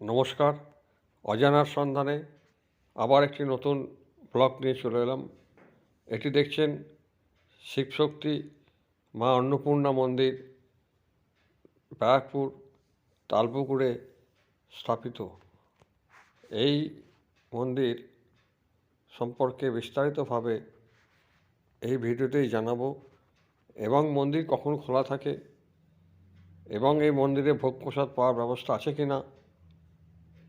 নমস্কার। অজানার সন্ধানে আবার একটি নতুন ব্লগ নিয়ে চলে এলাম। এটি দেখছেন শিবশক্তি মা অন্নপূর্ণা মন্দির, ব্যারাকপুর, তালপুকুরে স্থাপিত। এই মন্দির সম্পর্কে বিস্তারিতভাবে এই ভিডিওতেই জানাব এবং মন্দির কখন খোলা থাকে এবং এই মন্দিরে ভোগ প্রসাদ পাওয়ার ব্যবস্থা আছে কি না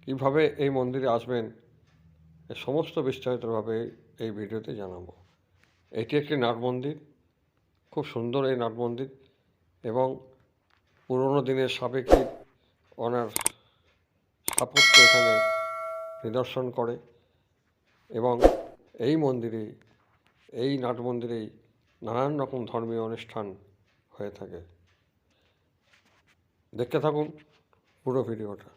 কীভাবে এই মন্দিরে আসবেন, সমস্ত বিস্তারিতভাবে এই ভিডিওতে জানাব। এটি একটি নাট মন্দির, খুব সুন্দর এই নাট মন্দির এবং পুরনো দিনের সাবেকি ওনার স্থাপত্য এখানে নিদর্শন করে এবং এই মন্দিরে, এই নাট মন্দিরেই নানান রকম ধর্মীয় অনুষ্ঠান হয়ে থাকে। দেখতে থাকুন পুরো ভিডিওটা।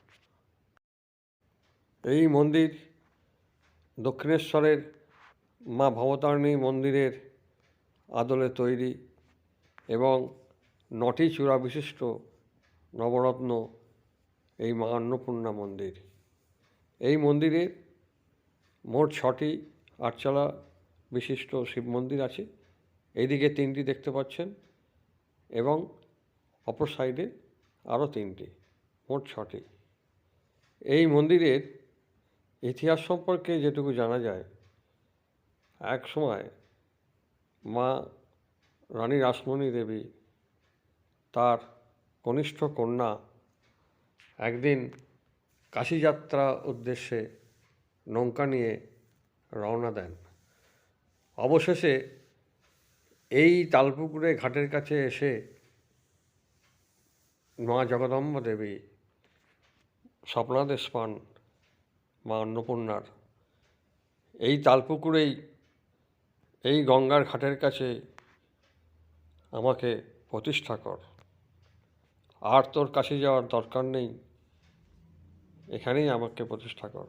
এই মন্দির দক্ষিণেশ্বরের মা ভবতারিণী মন্দিরের আদলে তৈরি এবং নটি চূড়া বিশিষ্ট নবরত্ন এই মা অন্নপূর্ণা মন্দির। এই মন্দিরে মোট ছটি আটচালা বিশিষ্ট শিব মন্দির আছে। এইদিকে তিনটি দেখতে পাচ্ছেন এবং অপর সাইডে আরও তিনটি, মোট ছটি। এই মন্দিরের ইতিহাস সম্পর্কে যেটুকু জানা যায়, এক সময় মা রানী রাসমণি দেবী তার কনিষ্ঠ কন্যা একদিন কাশীযাত্রা উদ্দেশ্যে নৌকা নিয়ে রওনা দেন। অবশেষে এই তালপুকুরে ঘাটের কাছে এসে মা জগদম্বা দেবী স্বপ্নাদেশ পান। মা অন্নপূর্ণার। এই তালপুকুরেই, এই গঙ্গার ঘাটের কাছে আমাকে প্রতিষ্ঠা কর। আর তোর কাছে যাওয়ার দরকার নেই, এখানেই আমাকে প্রতিষ্ঠা কর।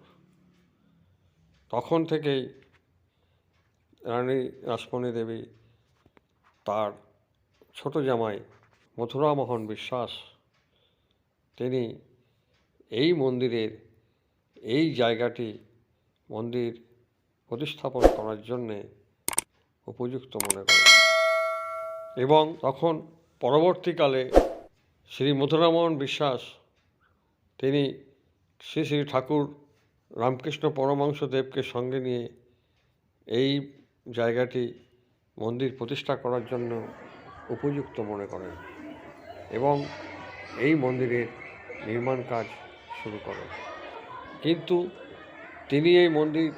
তখন থেকেই রানী রাসমণি দেবী তার ছোট জামাই মথুরামোহন বিশ্বাস, তিনি এই মন্দিরের এই জায়গাটি মন্দির প্রতিস্থাপন করার জন্যে উপযুক্ত মনে করেন এবং তখন পরবর্তীকালে শ্রী মথুরামোহন বিশ্বাস, তিনি শ্রী শ্রী ঠাকুর রামকৃষ্ণ পরমাংশ দেবকে সঙ্গে নিয়ে এই জায়গাটি মন্দির প্রতিষ্ঠা করার জন্য উপযুক্ত মনে করেন এবং এই মন্দিরের নির্মাণ কাজ শুরু করেন। কিন্তু তিনি এই মন্দির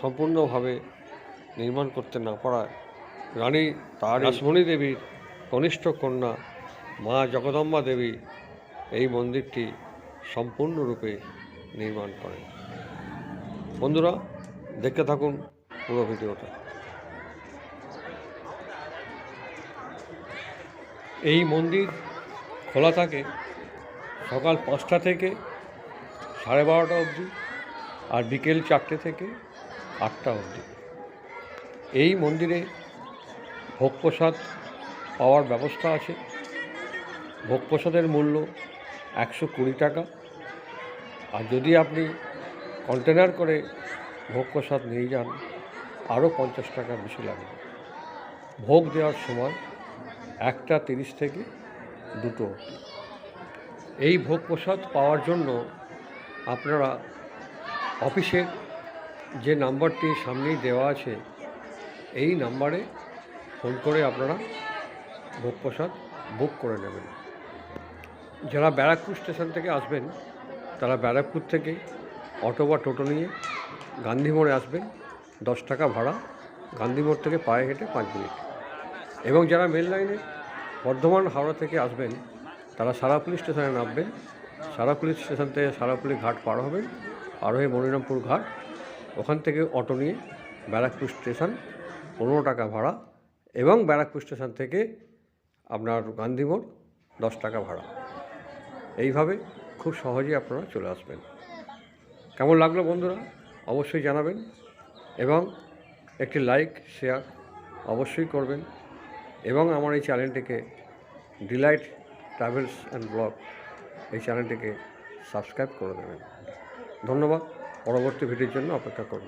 সম্পূর্ণভাবে নির্মাণ করতে না পারায় রানী তার রাসমণি দেবীর কনিষ্ঠ কন্যা মা জগদম্বা দেবী এই মন্দিরটি সম্পূর্ণরূপে নির্মাণ করেন। বন্ধুরা দেখতে থাকুন পুরো ভিডিওটা। এই মন্দির খোলা থাকে সকাল পাঁচটা থেকে সাড়ে বারোটা অবধি আর বিকেল চারটে থেকে আটটা অবধি। এই মন্দিরে ভোগ প্রসাদ পাওয়ার ব্যবস্থা আছে। ভোগ প্রসাদের মূল্য একশো কুড়ি টাকা। আর যদি আপনি কন্টেনার করে ভোগ প্রসাদ নিয়ে যান, আরও পঞ্চাশ টাকা বেশি লাগবে। ভোগ দেওয়ার সময় একটা তিরিশ থেকে দুটো। এই ভোগ প্রসাদ পাওয়ার জন্য আপনারা অফিসের যে নাম্বারটি সামনেই দেওয়া আছে, এই নাম্বারে ফোন করে আপনারা ভোগ প্রসাদ বুক করে নেবেন। যারা ব্যারাকপুর স্টেশন থেকে আসবেন, তারা ব্যারাকপুর থেকে অটো বা টোটো নিয়ে গান্ধী মোড়ে আসবেন, দশ টাকা ভাড়া, গান্ধী মোড় থেকে পায়ে হেঁটে পাঁচ মিনিট। এবং যারা মেল লাইনে বর্ধমান হাওড়া থেকে আসবেন, তারা সারাপুলি স্টেশনে নামবেন সারাপুলি স্টেশন থেকে সারাপুলি ঘাট পার হবেন। পার হয়ে মনিরামপুর ঘাট। ওখান থেকে অটো নিয়ে ব্যারাকপুর স্টেশন, পনেরো টাকা ভাড়া এবং ব্যারাকপুর স্টেশন থেকে আপনার গান্ধী মোড়, দশ টাকা ভাড়া। এইভাবে খুব সহজেই আপনারা চলে আসবেন। কেমন লাগল বন্ধুরা? অবশ্যই জানাবেন এবং একটি লাইক, শেয়ার অবশ্যই করবেন এবং আমার এই চ্যানেলটিকে ডিলাইট ট্রাভেলস অ্যান্ড ব্লগ এই চ্যানেলটিকে সাবস্ক্রাইব করে দেবেন। ধন্যবাদ। পরবর্তী ভিডিওর জন্য অপেক্ষা করুন।